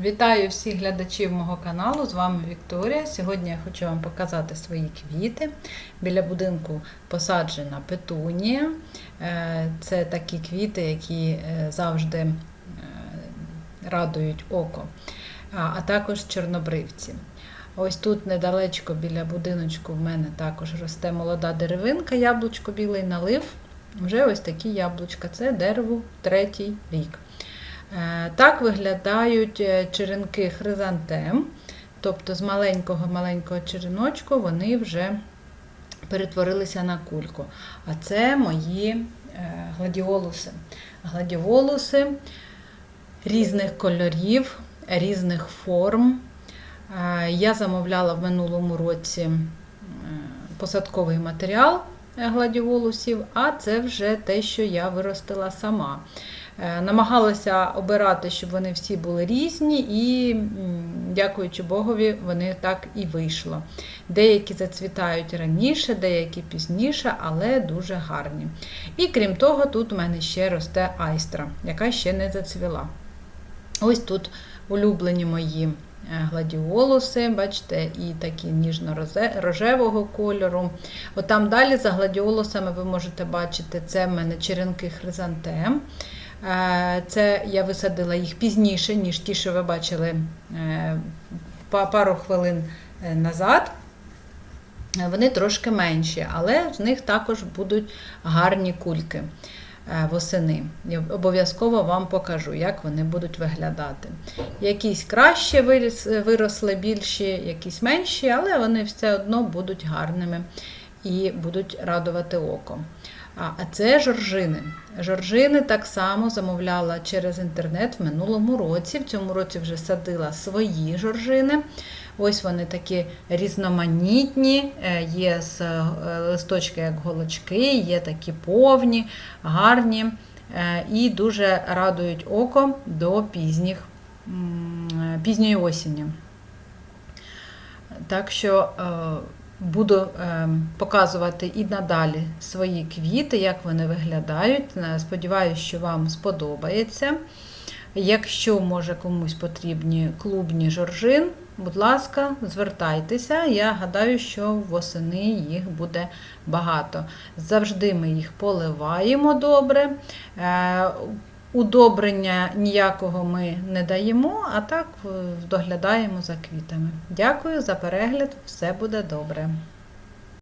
Вітаю всіх глядачів мого каналу. З вами Вікторія. Сьогодні я хочу вам показати свої квіти. Біля будинку посаджена петунія. Е, Це такі квіти, які е, завжди е, радують око, а також чорнобривці. Ось тут недалечко біля будиночку в мене також росте молода деревинка, яблучко білий налив. Вже ось такі яблучка. Це дерево третій рік. Е, Так виглядають е, черенки хризантем. Тобто з маленького-маленького череночку вони вже перетворилися на кульку. А це мої е, гладіолуси. Гладіолуси різних кольорів, різних форм. Я замовляла в минулому році посадковий матеріал гладіолусів, а це вже те, що я виростила сама. Е, Намагалася обирати, щоб вони всі були різні, і, дякуючи Богові, вони так і вийшло. Деякі зацвітають раніше, деякі пізніше, але дуже гарні. І крім того, тут у мене ще росте айстра, яка ще не зацвіла. Ось тут улюблені мої е, гладіолуси, бачите, і такі ніжно-рожевого кольору. От там далі за гладіолусами ви можете бачити, це в мене черенки хризантем. Це я висадила їх пізніше, ніж ті, що ви бачили е, пару хвилин е, назад. Вони трошки менші, але з них також будуть гарні кульки е, восени. Я обов'язково вам покажу, як вони будуть виглядати. Якісь краще виросли більші, якісь менші, але вони все одно будуть гарними і будуть радувати око. А це жоржини. Жоржини так само замовляла через інтернет в минулому році. В цьому році вже садила свої жоржини. Ось вони такі різноманітні, е, є з е, листочки як голочки, є такі повні, гарні е, і дуже радують око до пізніх, пізньої осені. Так що буду е, показувати і надалі свої квіти, як вони виглядають. Е, Сподіваюся, що вам сподобається. Якщо, може, комусь потрібні клубні жоржин, будь ласка, звертайтеся. Я гадаю, що восени їх буде багато. Завжди ми їх поливаємо добре. Удобрення ніякого ми не даємо, а так е, доглядаємо за квітами. Дякую за перегляд, все буде добре.